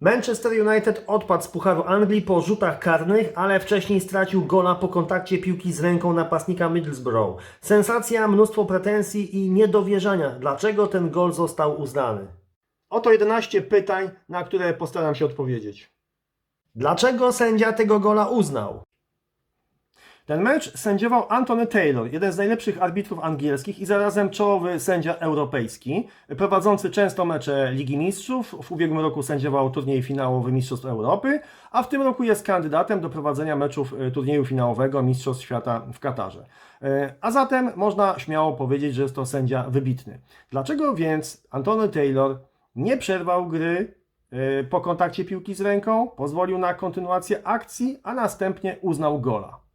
Manchester United odpadł z Pucharu Anglii po rzutach karnych, ale wcześniej stracił gola po kontakcie piłki z ręką napastnika Middlesbrough. Sensacja, mnóstwo pretensji i niedowierzania. Dlaczego ten gol został uznany? Oto 11 pytań, na które postaram się odpowiedzieć. Dlaczego sędzia tego gola uznał? Ten mecz sędziował Antony Taylor, jeden z najlepszych arbitrów angielskich i zarazem czołowy sędzia europejski, prowadzący często mecze Ligi Mistrzów. W ubiegłym roku sędziował turniej finałowy Mistrzostw Europy, a w tym roku jest kandydatem do prowadzenia meczów e, turnieju finałowego Mistrzostw Świata w Katarze. E, A zatem można śmiało powiedzieć, że jest to sędzia wybitny. Dlaczego więc Antony Taylor nie przerwał gry e, po kontakcie piłki z ręką, pozwolił na kontynuację akcji, a następnie uznał gola?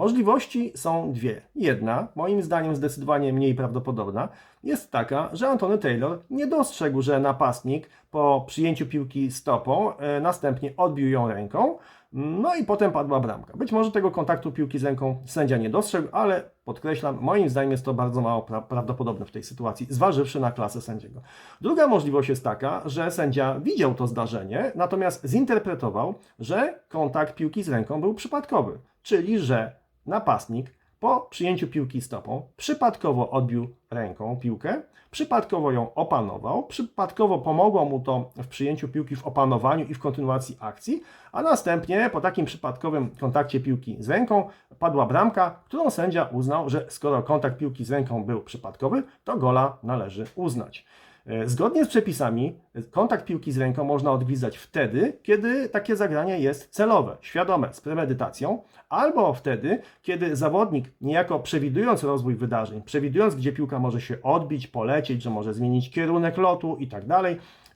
Możliwości są dwie. Jedna, moim zdaniem zdecydowanie mniej prawdopodobna, jest taka, że Antony Taylor nie dostrzegł, że napastnik po przyjęciu piłki stopą e, następnie odbił ją ręką, no i potem padła bramka. Być może tego kontaktu piłki z ręką sędzia nie dostrzegł, ale podkreślam, moim zdaniem jest to bardzo mało pra prawdopodobne w tej sytuacji, zważywszy na klasę sędziego. Druga możliwość jest taka, że sędzia widział to zdarzenie, natomiast zinterpretował, że kontakt piłki z ręką był przypadkowy, czyli że napastnik po przyjęciu piłki stopą przypadkowo odbił ręką piłkę, przypadkowo ją opanował, przypadkowo pomogło mu to w przyjęciu piłki w opanowaniu i w kontynuacji akcji, a następnie po takim przypadkowym kontakcie piłki z ręką padła bramka, którą sędzia uznał, że skoro kontakt piłki z ręką był przypadkowy, to gola należy uznać. E, Zgodnie z przepisami, kontakt piłki z ręką można odgwizdać wtedy, kiedy takie zagranie jest celowe, świadome, z premedytacją, albo wtedy, kiedy zawodnik, niejako przewidując rozwój wydarzeń, przewidując, gdzie piłka może się odbić, polecieć, że może zmienić kierunek lotu i tak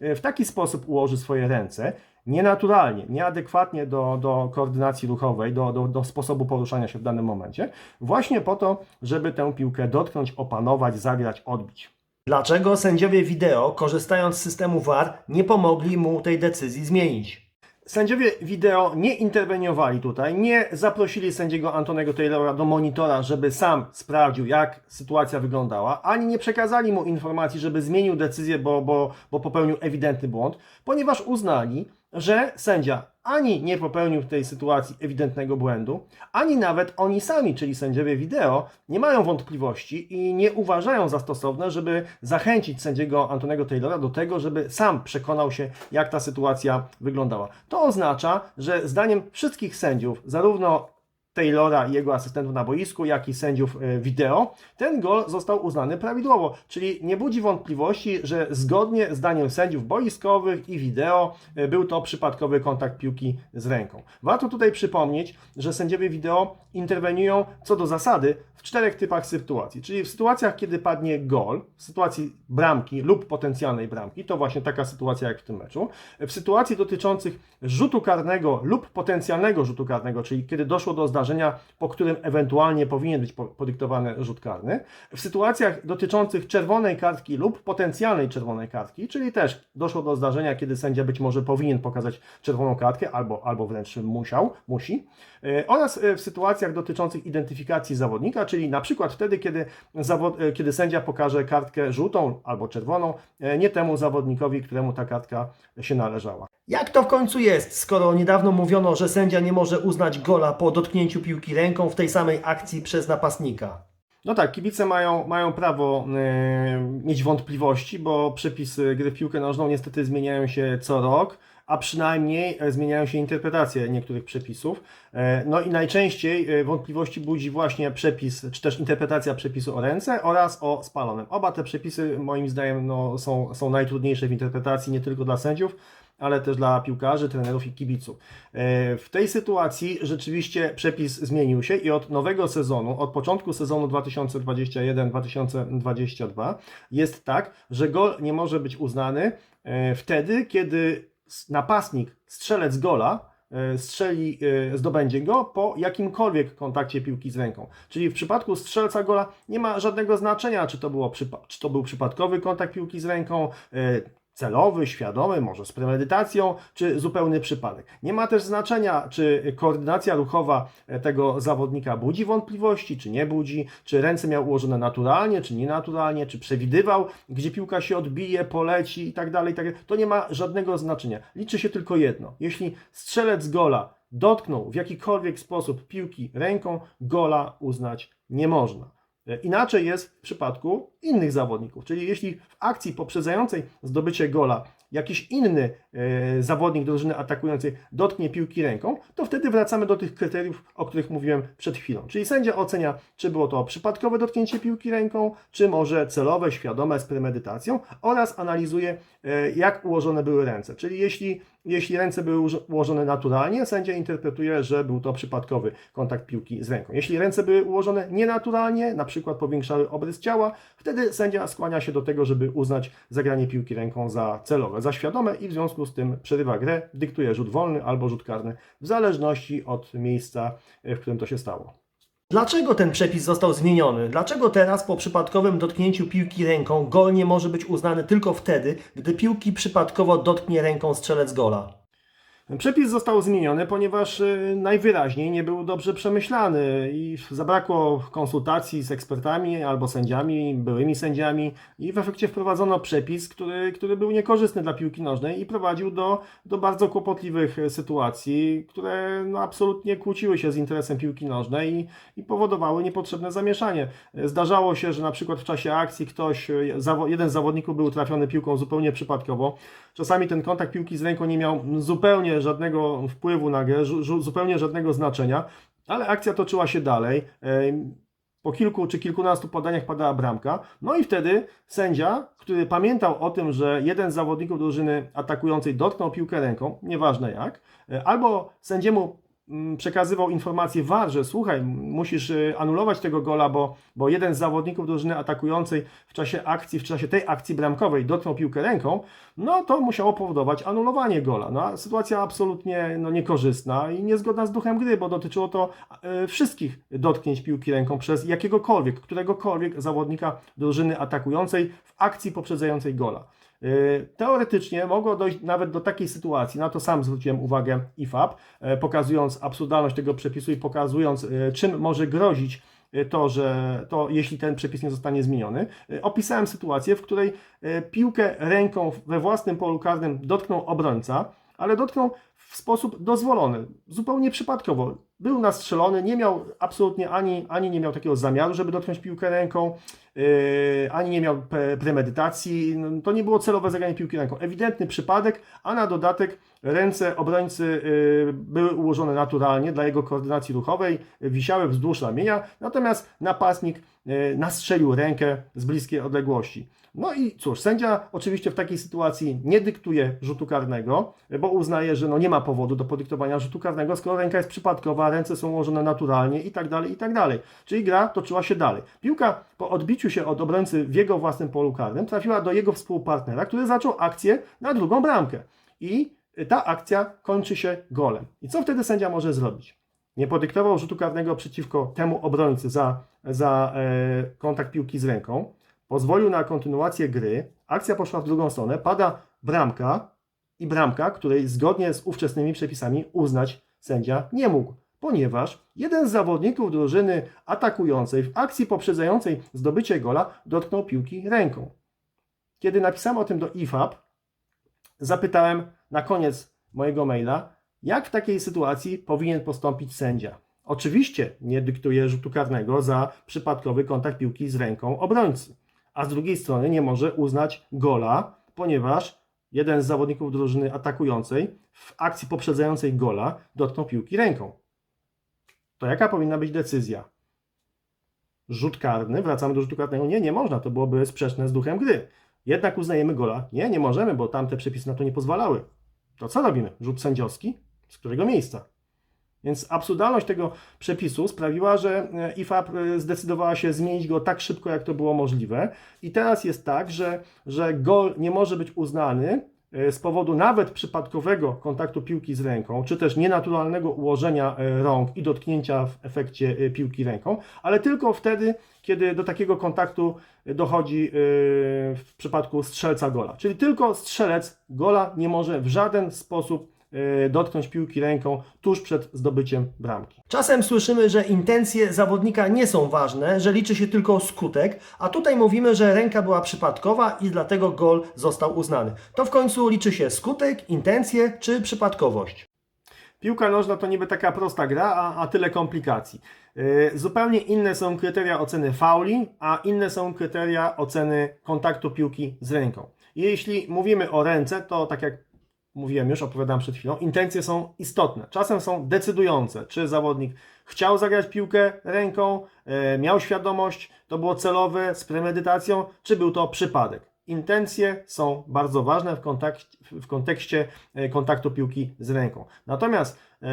e, w taki sposób ułoży swoje ręce, nienaturalnie, nieadekwatnie do, do koordynacji ruchowej, do, do, do sposobu poruszania się w danym momencie, właśnie po to, żeby tę piłkę dotknąć, opanować, zagrać, odbić. Dlaczego sędziowie wideo, korzystając z systemu VAR, nie pomogli mu tej decyzji zmienić? Sędziowie wideo nie interweniowali tutaj, nie zaprosili sędziego Antonego Taylora do monitora, żeby sam sprawdził, jak sytuacja wyglądała, ani nie przekazali mu informacji, żeby zmienił decyzję, bo, bo, bo popełnił ewidentny błąd, ponieważ uznali, że sędzia ani nie popełnił w tej sytuacji ewidentnego błędu, ani nawet oni sami, czyli sędziowie wideo, nie mają wątpliwości i nie uważają za stosowne, żeby zachęcić sędziego Antonego Taylora do tego, żeby sam przekonał się, jak ta sytuacja wyglądała. To oznacza, że zdaniem wszystkich sędziów, zarówno Taylora i jego asystentów na boisku, jak i sędziów e, wideo, ten gol został uznany prawidłowo. Czyli nie budzi wątpliwości, że zgodnie z zdaniem sędziów boiskowych i wideo e, był to przypadkowy kontakt piłki z ręką. Warto tutaj przypomnieć, że sędziowie wideo interweniują co do zasady w czterech typach sytuacji. Czyli w sytuacjach, kiedy padnie gol, w sytuacji bramki lub potencjalnej bramki, to właśnie taka sytuacja jak w tym meczu, w sytuacji dotyczących rzutu karnego lub potencjalnego rzutu karnego, czyli kiedy doszło do zdarzenia, po którym ewentualnie powinien być po- podyktowany rzut karny, w sytuacjach dotyczących czerwonej kartki lub potencjalnej czerwonej kartki, czyli też doszło do zdarzenia, kiedy sędzia być może powinien pokazać czerwoną kartkę albo, albo wręcz musiał, musi, e, oraz e, w sytuacjach dotyczących identyfikacji zawodnika, czyli na przykład wtedy, kiedy, zawod, e, kiedy sędzia pokaże kartkę żółtą albo czerwoną nie temu zawodnikowi, któremu ta kartka się należała. Jak to w końcu jest, skoro niedawno mówiono, że sędzia nie może uznać gola po dotknięciu piłki ręką w tej samej akcji przez napastnika? No tak, kibice mają, mają prawo e, mieć wątpliwości, bo przepisy gry w piłkę nożną niestety zmieniają się co rok, a przynajmniej e, zmieniają się interpretacje niektórych przepisów. E, no i najczęściej wątpliwości budzi właśnie przepis, czy też interpretacja przepisu o ręce oraz o spalonym. Oba te przepisy moim zdaniem no, są, są najtrudniejsze w interpretacji nie tylko dla sędziów, ale też dla piłkarzy, trenerów i kibiców. E, W tej sytuacji rzeczywiście przepis zmienił się i od nowego sezonu, od początku sezonu 2021-2022 jest tak, że gol nie może być uznany e, wtedy, kiedy napastnik, strzelec gola, e, strzeli, zdobędzie go po jakimkolwiek kontakcie piłki z ręką. Czyli w przypadku strzelca gola nie ma żadnego znaczenia, czy to, było czy to był przypadkowy kontakt piłki z ręką, celowy, świadomy, może z premedytacją, czy zupełny przypadek. Nie ma też znaczenia, czy koordynacja ruchowa e, tego zawodnika budzi wątpliwości, czy nie budzi, czy ręce miał ułożone naturalnie, czy nienaturalnie, czy przewidywał, gdzie piłka się odbije, poleci tak i tak dalej. To nie ma żadnego znaczenia. Liczy się tylko jedno. Jeśli strzelec gola dotknął w jakikolwiek sposób piłki ręką, gola uznać nie można. E, Inaczej jest w przypadku innych zawodników, czyli jeśli w akcji poprzedzającej zdobycie gola jakiś inny e, zawodnik drużyny atakującej dotknie piłki ręką, to wtedy wracamy do tych kryteriów, o których mówiłem przed chwilą. Czyli sędzia ocenia, czy było to przypadkowe dotknięcie piłki ręką, czy może celowe, świadome, z premedytacją oraz analizuje, e, jak ułożone były ręce. Czyli jeśli, jeśli ręce były ułożone naturalnie, sędzia interpretuje, że był to przypadkowy kontakt piłki z ręką. Jeśli ręce były ułożone nienaturalnie, na przykład powiększały obrys ciała, wtedy sędzia skłania się do tego, żeby uznać zagranie piłki ręką za celowe, za świadome i w związku z tym przerywa grę, dyktuje rzut wolny albo rzut karny, w zależności od miejsca, w którym to się stało. Dlaczego ten przepis został zmieniony? Dlaczego teraz po przypadkowym dotknięciu piłki ręką gol nie może być uznany tylko wtedy, gdy piłki przypadkowo dotknie ręką strzelec gola? Przepis został zmieniony, ponieważ y, najwyraźniej nie był dobrze przemyślany i zabrakło konsultacji z ekspertami albo sędziami, byłymi sędziami i w efekcie wprowadzono przepis, który, który był niekorzystny dla piłki nożnej i prowadził do, do bardzo kłopotliwych y, sytuacji, które no, absolutnie kłóciły się z interesem piłki nożnej i, i powodowały niepotrzebne zamieszanie. Zdarzało się, że na przykład w czasie akcji ktoś, y, jeden z zawodników był trafiony piłką zupełnie przypadkowo. Czasami ten kontakt piłki z ręką nie miał zupełnie żadnego wpływu na grę, zupełnie żadnego znaczenia, ale akcja toczyła się dalej. Po kilku czy kilkunastu podaniach padała bramka. No i wtedy sędzia, który pamiętał o tym, że jeden z zawodników drużyny atakującej dotknął piłkę ręką, nieważne jak, e, albo sędziemu przekazywał informację VAR, że słuchaj, musisz y, anulować tego gola, bo, bo jeden z zawodników drużyny atakującej w czasie akcji, w czasie tej akcji bramkowej dotknął piłkę ręką, no to musiało powodować anulowanie gola. No, sytuacja absolutnie no, niekorzystna i niezgodna z duchem gry, bo dotyczyło to e, wszystkich dotknięć piłki ręką przez jakiegokolwiek, któregokolwiek zawodnika drużyny atakującej w akcji poprzedzającej gola. E, Teoretycznie mogło dojść nawet do takiej sytuacji, na to sam zwróciłem uwagę IFAB, e, pokazując absurdalność tego przepisu i pokazując, e, czym może grozić to, że to, jeśli ten przepis nie zostanie zmieniony. Opisałem sytuację, w której piłkę ręką we własnym polu karnym dotknął obrońca, ale dotknął w sposób dozwolony, zupełnie przypadkowo. Był nastrzelony, nie miał absolutnie ani, ani nie miał takiego zamiaru, żeby dotknąć piłkę ręką, yy, ani nie miał pre- premedytacji. No, To nie było celowe zagranie piłki ręką. Ewidentny przypadek, a na dodatek ręce obrońcy yy, były ułożone naturalnie dla jego koordynacji ruchowej, wisiały wzdłuż ramienia, natomiast napastnik yy, nastrzelił rękę z bliskiej odległości. No i cóż, sędzia oczywiście w takiej sytuacji nie dyktuje rzutu karnego, bo uznaje, że no nie ma powodu do podyktowania rzutu karnego, skoro ręka jest przypadkowa, ręce są ułożone naturalnie i tak dalej, i tak dalej. Czyli gra toczyła się dalej. Piłka po odbiciu się od obrońcy w jego własnym polu karnym trafiła do jego współpartnera, który zaczął akcję na drugą bramkę. I ta akcja kończy się golem. I co wtedy sędzia może zrobić? Nie podyktował rzutu karnego przeciwko temu obrońcy za, za e, kontakt piłki z ręką, pozwolił na kontynuację gry, akcja poszła w drugą stronę, pada bramka i bramka, której zgodnie z ówczesnymi przepisami uznać sędzia nie mógł, ponieważ jeden z zawodników drużyny atakującej w akcji poprzedzającej zdobycie gola dotknął piłki ręką. Kiedy napisałem o tym do IFAB, zapytałem na koniec mojego maila, jak w takiej sytuacji powinien postąpić sędzia. Oczywiście nie dyktuje rzutu karnego za przypadkowy kontakt piłki z ręką obrońcy, a z drugiej strony nie może uznać gola, ponieważ jeden z zawodników drużyny atakującej w akcji poprzedzającej gola dotknął piłki ręką. To jaka powinna być decyzja? Rzut karny, wracamy do rzutu karnego. Nie, nie można, to byłoby sprzeczne z duchem gry. Jednak uznajemy gola. Nie, nie możemy, bo tamte przepisy na to nie pozwalały. To co robimy? Rzut sędziowski? Z którego miejsca? Więc absurdalność tego przepisu sprawiła, że e, IFAB e, zdecydowała się zmienić go tak szybko, jak to było możliwe. I teraz jest tak, że, że gol nie może być uznany e, z powodu nawet przypadkowego kontaktu piłki z ręką, czy też nienaturalnego ułożenia rąk i dotknięcia w efekcie piłki ręką, ale tylko wtedy, kiedy do takiego kontaktu dochodzi w przypadku strzelca gola. Czyli tylko strzelec gola nie może w żaden sposób dotknąć piłki ręką tuż przed zdobyciem bramki. Czasem słyszymy, że intencje zawodnika nie są ważne, że liczy się tylko skutek, a tutaj mówimy, że ręka była przypadkowa i dlatego gol został uznany. To w końcu liczy się skutek, intencje czy przypadkowość. Piłka nożna to niby taka prosta gra, a, a tyle komplikacji. Yy, zupełnie inne są kryteria oceny fauli, a inne są kryteria oceny kontaktu piłki z ręką. Jeśli mówimy o ręce, to tak jak mówiłem już, opowiadałem przed chwilą, intencje są istotne. Czasem są decydujące, czy zawodnik chciał zagrać piłkę ręką, e, miał świadomość, to było celowe, z premedytacją, czy był to przypadek. Intencje są bardzo ważne w, w kontekście e, kontaktu piłki z ręką. Natomiast e,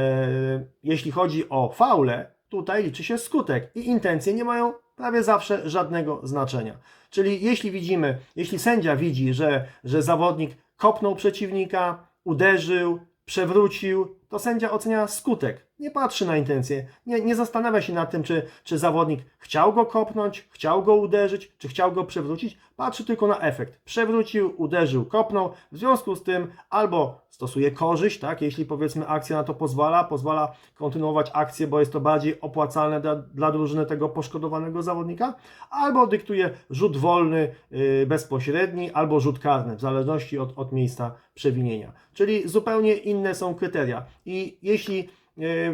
jeśli chodzi o faule, tutaj liczy się skutek i intencje nie mają prawie zawsze żadnego znaczenia. Czyli jeśli widzimy, jeśli sędzia widzi, że, że zawodnik kopnął przeciwnika, uderzył, przewrócił, to sędzia ocenia skutek. Nie patrzy na intencje, nie, nie zastanawia się nad tym, czy, czy zawodnik chciał go kopnąć, chciał go uderzyć, czy chciał go przewrócić. Patrzy tylko na efekt. Przewrócił, uderzył, kopnął. W związku z tym albo stosuje korzyść, tak, jeśli powiedzmy akcja na to pozwala, pozwala kontynuować akcję, bo jest to bardziej opłacalne dla, dla drużyny tego poszkodowanego zawodnika, albo dyktuje rzut wolny, yy, bezpośredni, albo rzut karny, w zależności od, od miejsca przewinienia. Czyli zupełnie inne są kryteria. I jeśli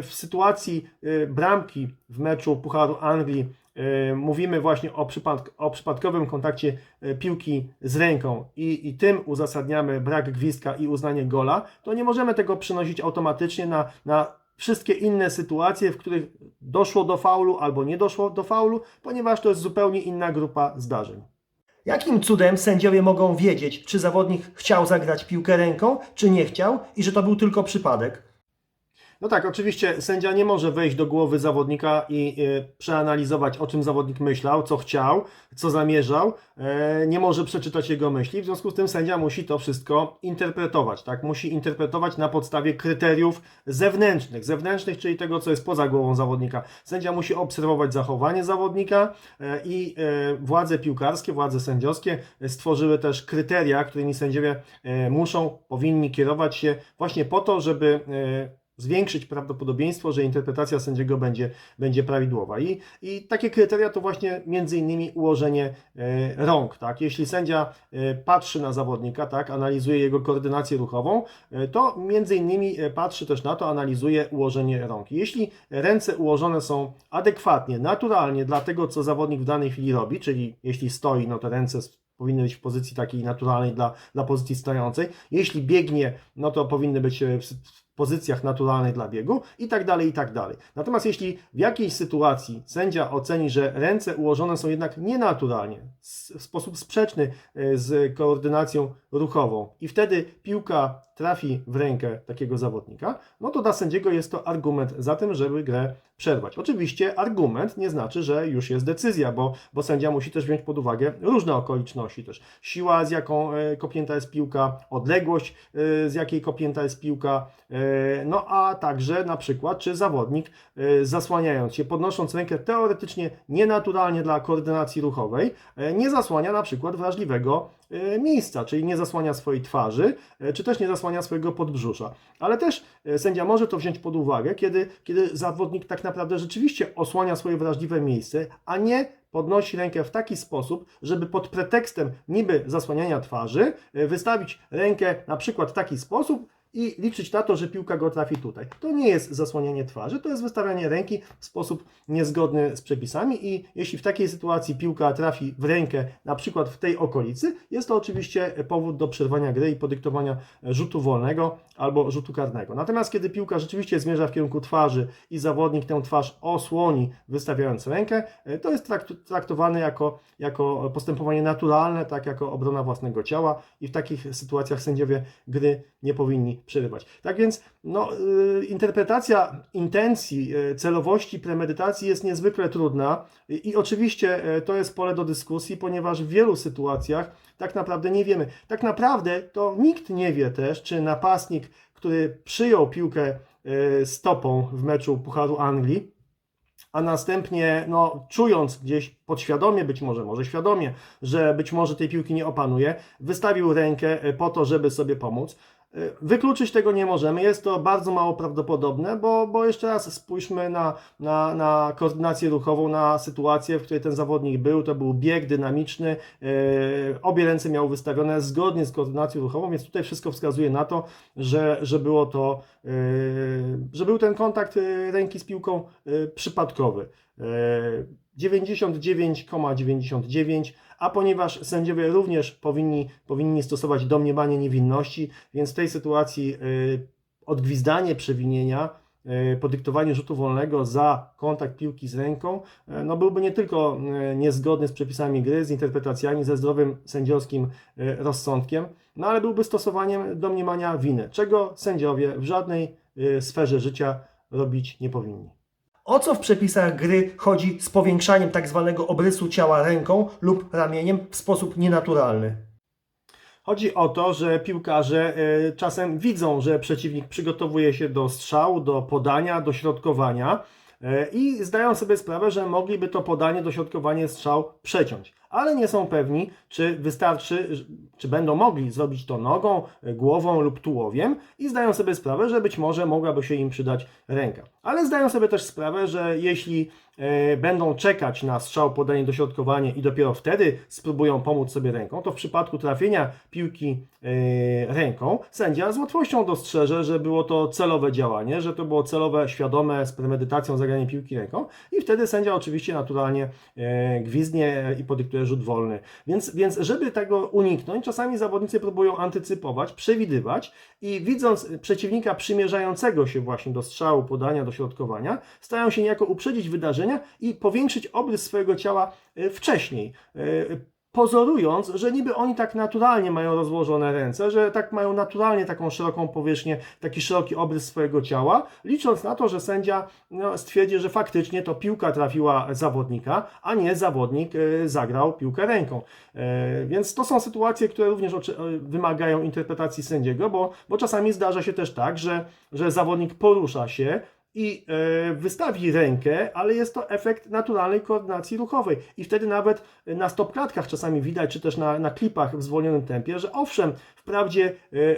w sytuacji yy, bramki w meczu Pucharu Anglii yy, mówimy właśnie o, o przypadkowym kontakcie piłki z ręką i, i tym uzasadniamy brak gwizdka i uznanie gola, to nie możemy tego przenosić automatycznie na, na wszystkie inne sytuacje, w których doszło do faulu albo nie doszło do faulu, ponieważ to jest zupełnie inna grupa zdarzeń. Jakim cudem sędziowie mogą wiedzieć, czy zawodnik chciał zagrać piłkę ręką, czy nie chciał i że to był tylko przypadek? No tak, oczywiście sędzia nie może wejść do głowy zawodnika i e, przeanalizować, o czym zawodnik myślał, co chciał, co zamierzał. E, nie może przeczytać jego myśli, w związku z tym sędzia musi to wszystko interpretować. Tak? Musi interpretować na podstawie kryteriów zewnętrznych, zewnętrznych, czyli tego, co jest poza głową zawodnika. Sędzia musi obserwować zachowanie zawodnika e, i władze piłkarskie, władze sędziowskie stworzyły też kryteria, którymi sędziowie muszą, powinni kierować się właśnie po to, żeby zwiększyć prawdopodobieństwo, że interpretacja sędziego będzie, będzie prawidłowa. I, I takie kryteria to właśnie między innymi ułożenie e, rąk. Tak? Jeśli sędzia e, patrzy na zawodnika, tak, analizuje jego koordynację ruchową, e, to między innymi patrzy też na to, analizuje ułożenie rąk. Jeśli ręce ułożone są adekwatnie, naturalnie dla tego, co zawodnik w danej chwili robi, czyli jeśli stoi, no to ręce powinny być w pozycji takiej naturalnej dla, dla pozycji stojącej. Jeśli biegnie, no to powinny być w pozycjach naturalnych dla biegu i tak dalej, i tak dalej. Natomiast jeśli w jakiejś sytuacji sędzia oceni, że ręce ułożone są jednak nienaturalnie, w sposób sprzeczny e, z koordynacją ruchową i wtedy piłka trafi w rękę takiego zawodnika, no to dla sędziego jest to argument za tym, żeby grę przerwać. Oczywiście argument nie znaczy, że już jest decyzja, bo, bo sędzia musi też wziąć pod uwagę różne okoliczności też. Siła, z jaką e, kopnięta jest piłka, odległość, e, z jakiej kopnięta jest piłka, no a także na przykład, czy zawodnik e, zasłaniając się, podnosząc rękę teoretycznie nienaturalnie dla koordynacji ruchowej, e, nie zasłania na przykład wrażliwego e, miejsca, czyli nie zasłania swojej twarzy, e, czy też nie zasłania swojego podbrzusza. Ale też e, sędzia może to wziąć pod uwagę, kiedy, kiedy zawodnik tak naprawdę rzeczywiście osłania swoje wrażliwe miejsce, a nie podnosi rękę w taki sposób, żeby pod pretekstem niby zasłaniania twarzy e, wystawić rękę na przykład w taki sposób, i liczyć na to, że piłka go trafi tutaj. To nie jest zasłanianie twarzy, to jest wystawianie ręki w sposób niezgodny z przepisami i jeśli w takiej sytuacji piłka trafi w rękę, na przykład w tej okolicy, jest to oczywiście powód do przerwania gry i podyktowania rzutu wolnego albo rzutu karnego. Natomiast kiedy piłka rzeczywiście zmierza w kierunku twarzy i zawodnik tę twarz osłoni, wystawiając rękę, to jest trakt- traktowane jako, jako postępowanie naturalne, tak jako obrona własnego ciała i w takich sytuacjach sędziowie gry nie powinni przerywać. Tak więc no, y, interpretacja intencji, y, celowości premedytacji jest niezwykle trudna i, oczywiście y, to jest pole do dyskusji, ponieważ w wielu sytuacjach tak naprawdę nie wiemy. Tak naprawdę to nikt nie wie też, czy napastnik, który przyjął piłkę stopą w meczu Pucharu Anglii, a następnie, no, czując gdzieś podświadomie, być może, może świadomie, że być może tej piłki nie opanuje, wystawił rękę po to, żeby sobie pomóc. Wykluczyć tego nie możemy, jest to bardzo mało prawdopodobne, bo, bo jeszcze raz spójrzmy na, na, na koordynację ruchową, na sytuację, w której ten zawodnik był. To był bieg dynamiczny, e, obie ręce miał wystawione zgodnie z koordynacją ruchową, więc tutaj wszystko wskazuje na to, że, że było to, e, że był ten kontakt e, ręki z piłką e, przypadkowy. E, 99,99, a ponieważ sędziowie również powinni, powinni stosować domniemanie niewinności, więc w tej sytuacji y, odgwizdanie przewinienia y, podyktowanie rzutu wolnego za kontakt piłki z ręką, y, no byłby nie tylko niezgodny z przepisami gry, z interpretacjami, ze zdrowym sędziowskim rozsądkiem, no ale byłby stosowaniem domniemania winy, czego sędziowie w żadnej sferze życia robić nie powinni. O co w przepisach gry chodzi z powiększaniem tak zwanego obrysu ciała ręką lub ramieniem w sposób nienaturalny? Chodzi o to, że piłkarze y, czasem widzą, że przeciwnik przygotowuje się do strzału, do podania, do środkowania y, i zdają sobie sprawę, że mogliby to podanie, dośrodkowanie, strzał przeciąć. Ale nie są pewni, czy wystarczy, czy będą mogli zrobić to nogą, głową lub tułowiem i zdają sobie sprawę, że być może mogłaby się im przydać ręka. Ale zdają sobie też sprawę, że jeśli e, będą czekać na strzał, podanie, dośrodkowanie i dopiero wtedy spróbują pomóc sobie ręką, to w przypadku trafienia piłki e, ręką, sędzia z łatwością dostrzeże, że było to celowe działanie, że to było celowe, świadome, z premedytacją zagranie piłki ręką i wtedy sędzia oczywiście naturalnie e, gwizdnie i podyktuje rzut wolny. Więc, więc żeby tego uniknąć, czasami zawodnicy próbują antycypować, przewidywać i widząc przeciwnika przymierzającego się właśnie do strzału, podania, do środkowania, starają się niejako uprzedzić wydarzenia i powiększyć obrys swojego ciała e, wcześniej. Pozorując, że niby oni tak naturalnie mają rozłożone ręce, że tak mają naturalnie taką szeroką powierzchnię, taki szeroki obrys swojego ciała, licząc na to, że sędzia no, stwierdzi, że faktycznie to piłka trafiła zawodnika, a nie zawodnik e, zagrał piłkę ręką. E, Więc to są sytuacje, które również e, wymagają interpretacji sędziego, bo, bo czasami zdarza się też tak, że, że zawodnik porusza się i e, wystawi rękę, ale jest to efekt naturalnej koordynacji ruchowej. I wtedy nawet na stopklatkach czasami widać, czy też na, na klipach w zwolnionym tempie, że owszem, wprawdzie e,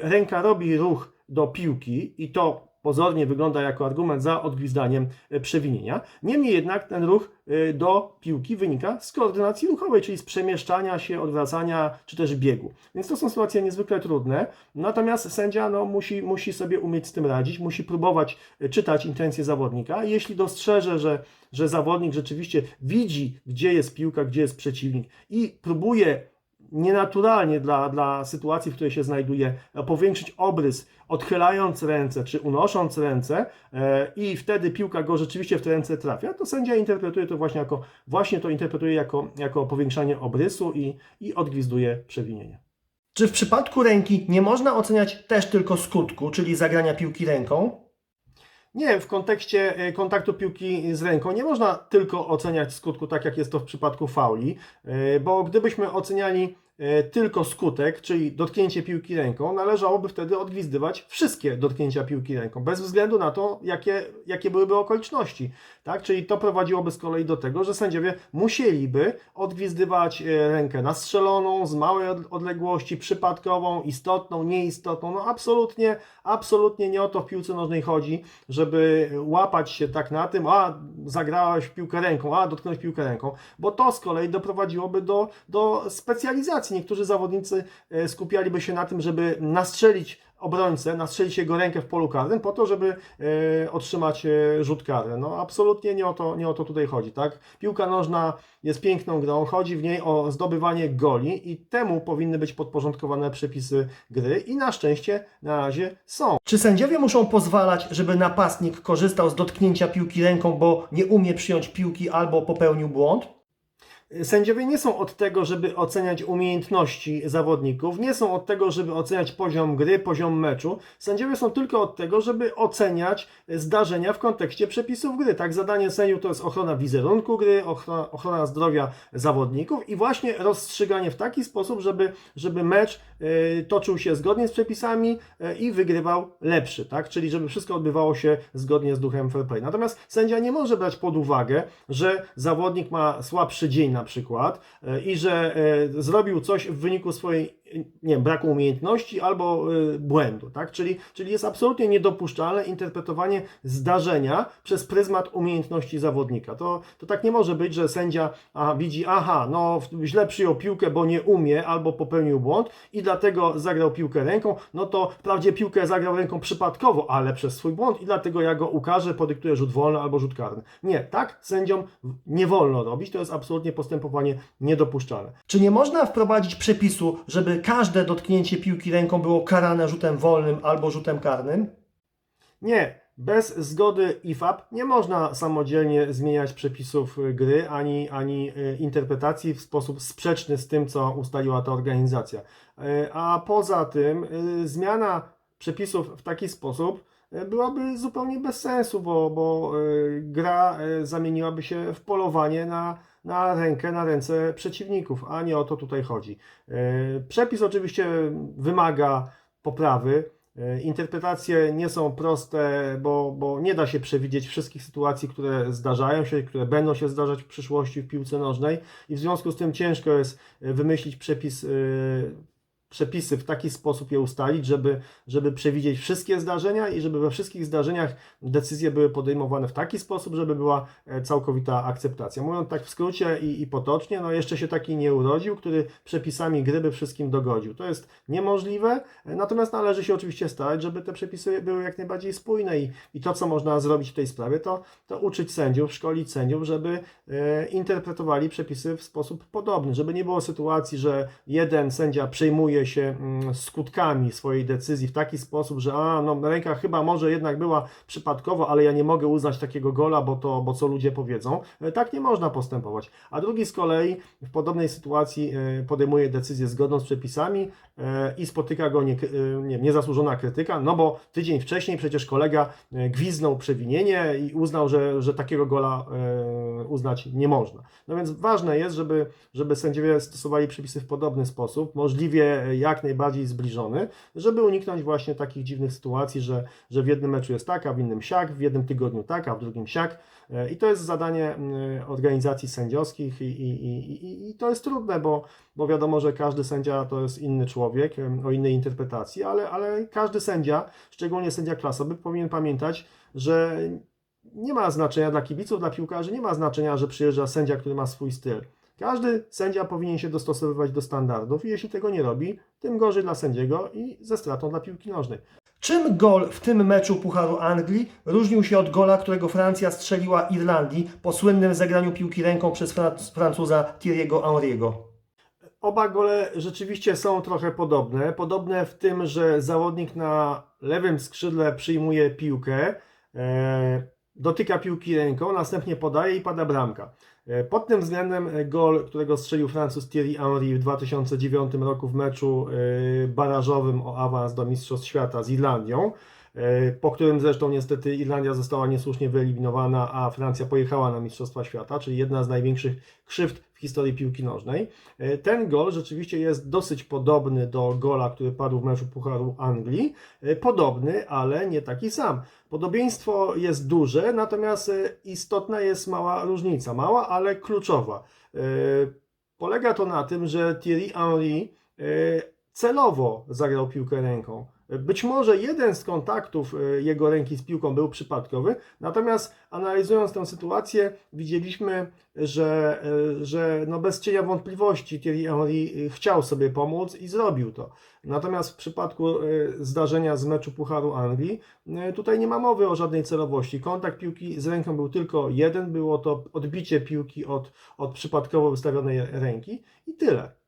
ręka robi ruch do piłki i to pozornie wygląda jako argument za odgwizdaniem e, przewinienia. Niemniej jednak ten ruch e, do piłki wynika z koordynacji ruchowej, czyli z przemieszczania się, odwracania czy też biegu. Więc to są sytuacje niezwykle trudne. Natomiast sędzia no, musi, musi sobie umieć z tym radzić, musi próbować e, czytać intencje zawodnika. Jeśli dostrzeże, że, że zawodnik rzeczywiście widzi, gdzie jest piłka, gdzie jest przeciwnik i próbuje nienaturalnie dla, dla sytuacji, w której się znajduje, e, powiększyć obrys, odchylając ręce czy unosząc ręce e, i wtedy piłka go rzeczywiście w te ręce trafia, to sędzia interpretuje to właśnie jako, właśnie to interpretuje jako, jako powiększanie obrysu i, i odgwizduje przewinienie. Czy w przypadku ręki nie można oceniać też tylko skutku, czyli zagrania piłki ręką? Nie, w kontekście e, kontaktu piłki z ręką nie można tylko oceniać skutku, tak jak jest to w przypadku fauli, e, bo gdybyśmy oceniali tylko skutek, czyli dotknięcie piłki ręką, należałoby wtedy odgwizdywać wszystkie dotknięcia piłki ręką, bez względu na to, jakie, jakie byłyby okoliczności. Tak? Czyli to prowadziłoby z kolei do tego, że sędziowie musieliby odgwizdywać e, rękę nastrzeloną, z małej od- odległości, przypadkową, istotną, nieistotną. No absolutnie, absolutnie nie o to w piłce nożnej chodzi, żeby łapać się tak na tym, a zagrałeś w piłkę ręką, a dotknąłeś piłkę ręką, bo to z kolei doprowadziłoby do, do specjalizacji. Niektórzy zawodnicy e, skupialiby się na tym, żeby nastrzelić obrońcę, nastrzelić jego rękę w polu karnym po to, żeby e, otrzymać e, rzut karny. No absolutnie nie o, to, nie o to tutaj chodzi, tak? Piłka nożna jest piękną grą, chodzi w niej o zdobywanie goli i temu powinny być podporządkowane przepisy gry i na szczęście na razie są. Czy sędziowie muszą pozwalać, żeby napastnik korzystał z dotknięcia piłki ręką, bo nie umie przyjąć piłki albo popełnił błąd? Sędziowie nie są od tego, żeby oceniać umiejętności zawodników, nie są od tego, żeby oceniać poziom gry, poziom meczu. Sędziowie są tylko od tego, żeby oceniać zdarzenia w kontekście przepisów gry. Tak, zadanie sędziów to jest ochrona wizerunku gry, ochrona, ochrona zdrowia zawodników i właśnie rozstrzyganie w taki sposób, żeby, żeby mecz y, toczył się zgodnie z przepisami y, i wygrywał lepszy, tak? Czyli żeby wszystko odbywało się zgodnie z duchem fair play. Natomiast sędzia nie może brać pod uwagę, że zawodnik ma słabszy dzień na przykład y, i że y, zrobił coś w wyniku swojej nie wiem, braku umiejętności albo y, błędu, tak? Czyli, czyli jest absolutnie niedopuszczalne interpretowanie zdarzenia przez pryzmat umiejętności zawodnika. To, to tak nie może być, że sędzia a, widzi, aha, no źle przyjął piłkę, bo nie umie albo popełnił błąd i dlatego zagrał piłkę ręką, no to wprawdzie piłkę zagrał ręką przypadkowo, ale przez swój błąd i dlatego ja go ukażę, podyktuję rzut wolny albo rzut karny. Nie, tak sędziom nie wolno robić, to jest absolutnie postępowanie niedopuszczalne. Czy nie można wprowadzić przepisu, żeby każde dotknięcie piłki ręką było karane rzutem wolnym albo rzutem karnym? Nie, bez zgody IFAB nie można samodzielnie zmieniać przepisów gry ani, ani y, interpretacji w sposób sprzeczny z tym, co ustaliła ta organizacja. Y, A poza tym y, zmiana przepisów w taki sposób byłaby zupełnie bez sensu, bo, bo gra zamieniłaby się w polowanie na, na rękę, na ręce przeciwników, a nie o to tutaj chodzi. Y, Przepis oczywiście wymaga poprawy. E, Interpretacje nie są proste, bo, bo nie da się przewidzieć wszystkich sytuacji, które zdarzają się, które będą się zdarzać w przyszłości w piłce nożnej i w związku z tym ciężko jest e, wymyślić przepis, e, przepisy w taki sposób je ustalić, żeby, żeby przewidzieć wszystkie zdarzenia i żeby we wszystkich zdarzeniach decyzje były podejmowane w taki sposób, żeby była e, całkowita akceptacja. Mówiąc tak w skrócie i, i potocznie, no jeszcze się taki nie urodził, który przepisami gry by wszystkim dogodził. To jest niemożliwe, e, natomiast należy się oczywiście starać, żeby te przepisy były jak najbardziej spójne i, i to, co można zrobić w tej sprawie, to, to uczyć sędziów, szkolić sędziów, żeby e, interpretowali przepisy w sposób podobny, żeby nie było sytuacji, że jeden sędzia się mm, skutkami swojej decyzji w taki sposób, że a, no ręka chyba może jednak była przypadkowo, ale ja nie mogę uznać takiego gola, bo to, bo co ludzie powiedzą. E, Tak nie można postępować. A drugi z kolei w podobnej sytuacji e, podejmuje decyzję zgodną z przepisami e, i spotyka go nie, nie, niezasłużona krytyka, no bo tydzień wcześniej przecież kolega gwiznął przewinienie i uznał, że, że takiego gola uznać nie można. No więc ważne jest, żeby, żeby sędziowie stosowali przepisy w podobny sposób, możliwie jak najbardziej zbliżony, żeby uniknąć właśnie takich dziwnych sytuacji, że, że w jednym meczu jest tak, a w innym siak, w jednym tygodniu tak, a w drugim siak. E, I to jest zadanie organizacji sędziowskich i, i, i, i, to jest trudne, bo, bo wiadomo, że każdy sędzia to jest inny człowiek o innej interpretacji, ale, ale każdy sędzia, szczególnie sędzia klasowy, powinien pamiętać, że nie ma znaczenia dla kibiców, dla piłkarzy, nie ma znaczenia, że przyjeżdża sędzia, który ma swój styl. Każdy sędzia powinien się dostosowywać do standardów i jeśli tego nie robi, tym gorzej dla sędziego i ze stratą dla piłki nożnej. Czym gol w tym meczu Pucharu Anglii różnił się od gola, którego Francja strzeliła Irlandii po słynnym zagraniu piłki ręką przez Fran- Francuza Thierry'ego Henry'ego? Oba gole rzeczywiście są trochę podobne. Podobne w tym, że zawodnik na lewym skrzydle przyjmuje piłkę, e, dotyka piłki ręką, następnie podaje i pada bramka. E, Pod tym względem e, gol, którego strzelił Francuz Thierry Henry w 2009 roku w meczu e, barażowym o awans do Mistrzostw Świata z Irlandią, po którym zresztą niestety Irlandia została niesłusznie wyeliminowana, a Francja pojechała na Mistrzostwa Świata, czyli jedna z największych krzywd w historii piłki nożnej. E, Ten gol rzeczywiście jest dosyć podobny do gola, który padł w meczu Pucharu Anglii. E, Podobny, ale nie taki sam. Podobieństwo jest duże, natomiast e, istotna jest mała różnica. Mała, ale kluczowa. E, Polega to na tym, że Thierry Henry e, celowo zagrał piłkę ręką. Być może jeden z kontaktów e, jego ręki z piłką był przypadkowy, natomiast analizując tę sytuację, widzieliśmy, że, e, że no bez cienia wątpliwości Thierry Henry e, chciał sobie pomóc i zrobił to. Natomiast w przypadku zdarzenia z meczu Pucharu Anglii, tutaj nie ma mowy o żadnej celowości. Kontakt piłki z ręką był tylko jeden, było to odbicie piłki od, od przypadkowo wystawionej ręki i tyle.